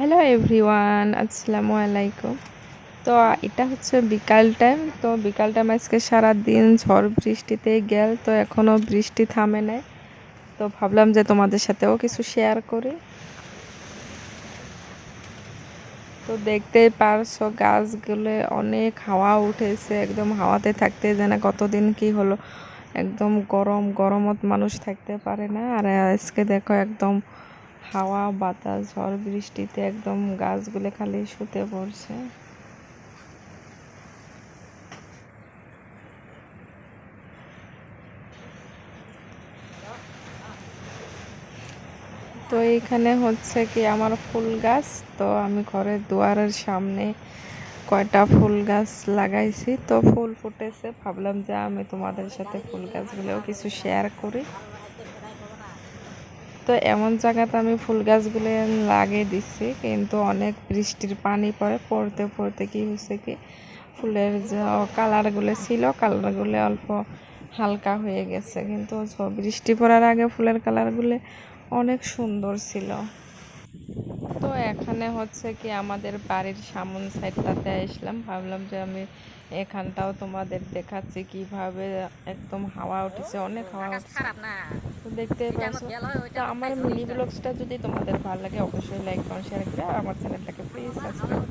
Hello everyone আসসালামু আলাইকুম তো, এটা হচ্ছে বিকাল টাইম তো, বিকাল টাইম আজকে সারা দিন ঝড় বৃষ্টিতে গেল, তো এখনও বৃষ্টি থামে নাই। তো, ভাবলাম যে তোমাদের সাথেও কিছু শেয়ার করি। তো দেখতেই পারছ গাছগুলো অনেক হাওয়া উঠেছে, একদম হাওয়াতে থাকতে যেন কতদিন কি হলো। একদম গরম, গরমত মানুষ থাকতে পারে না। আর আজকে দেখো একদম হাওয়া, বাতাস, ঝড় বৃষ্টিতে একদম গাছগুলো খালি শুতে পড়ছে। তো এইখানে হচ্ছে কি আমার ফুল গাছ, তো আমি ঘরের দুয়ারের সামনে কয়টা ফুল গাছ লাগাইছি। তো ফুল ফুটেছে, ভাবলাম যে আমি তোমাদের সাথে ফুল গাছগুলোও কিছু শেয়ার করি। তো এমন জায়গাতে আমি ফুল গাছগুলো লাগিয়ে দিচ্ছি কিন্তু অনেক বৃষ্টির পানি পড়ে, পড়তে পড়তে কি হয়েছে কি? ফুলের যে কালারগুলো ছিল কালারগুলো অল্প হালকা হয়ে গেছে, কিন্তু বৃষ্টি পড়ার আগে ফুলের কালারগুলো অনেক সুন্দর ছিল। তো এখানে হচ্ছে কি আমাদের বাড়ির সামন সাইডটাতে আসলাম। ভাবলাম যে আমি এখানটাও তোমাদের দেখাচ্ছি কীভাবে একদম হাওয়া উঠেছে অনেক হাওয়া উঠছে। তো দেখতে পাচ্ছ তো আমার মিনি ব্লগসটা যদি তোমাদের ভালো লাগে অবশ্যই লাইক কমেন্ট শেয়ার করে আর আমার চ্যানেলটাকে প্লিজ সাবস্ক্রাইব